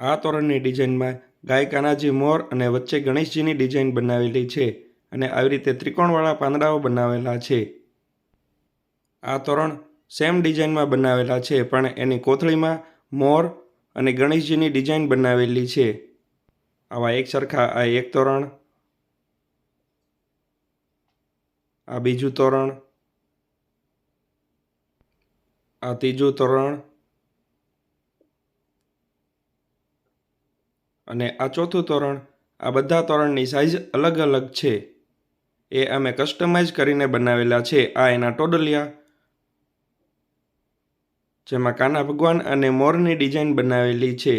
આ તોરણની ડિઝાઇનમાં ગાય કાનાજી મોર અને વચ્ચે ગણેશજીની ડિઝાઇન બનાવેલી છે અને આવી રીતે ત્રિકોણવાળા પાંદડાઓ બનાવેલા છે. આ તોરણ સેમ ડિઝાઇનમાં બનાવેલા છે, પણ એની કોથળીમાં મોર અને ગણેશજીની ડિઝાઇન બનાવેલી છે. આવા એક સરખા આ એક તોરણ, આ બીજું તોરણ, આ ત્રીજું તોરણ અને આ ચોથું તોરણ, આ બધા તોરણની સાઇઝ અલગ અલગ છે. એ અમે કસ્ટમાઇઝ કરીને બનાવેલા છે. આ એના ટોડલિયા. જેમાં કાના ભગવાન અને મોરની ડિઝાઇન બનાવેલી છે.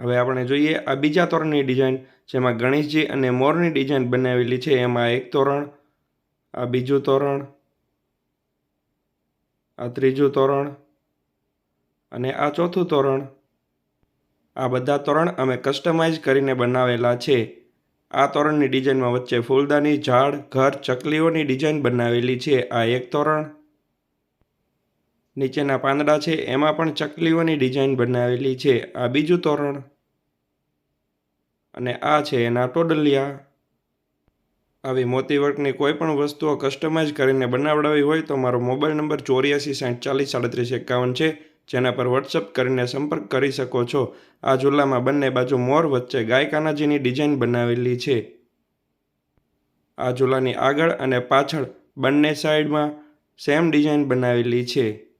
હવે આપણે જોઈએ આ બીજા તોરણની ડિઝાઇન જેમાં ગણેશજી અને મોરની ડિઝાઇન બનાવેલી છે. એમાં એક તોરણ, આ બીજું તોરણ, આ ત્રીજું તોરણ અને આ ચોથું તોરણ, આ બધા તોરણ અમે કસ્ટમાઇઝ કરીને બનાવેલા છે. આ તોરણની ડિઝાઇનમાં વચ્ચે ફૂલદાની ઝાડ, ઘર, ચકલીઓની ડિઝાઇન બનાવેલી છે. આ એક તોરણ નીચેના પાંદડા છે. એમાં પણ ચકલીઓની ડિઝાઇન બનાવેલી છે. આ બીજું તોરણ અને આ છે એના ટોડલિયા. આવી મોતી વર્કની કોઈ પણ વસ્તુઓ કસ્ટમાઇઝ કરીને બનાવડાવી હોય તો મારો મોબાઈલ નંબર ચોર્યાસી સાઠ ચાલીસ સાડત્રીસ એકાવન છે. જેના પર વોટ્સઅપ કરીને સંપર્ક કરી શકો છો. આ ઝૂલામાં બંને બાજુ મોર વચ્ચે ગાય કાનાજીની ડિઝાઇન બનાવેલી છે. આ ઝૂલાની આગળ અને પાછળ બંને સાઈડમાં સેમ ડિઝાઇન બનાવેલી છે.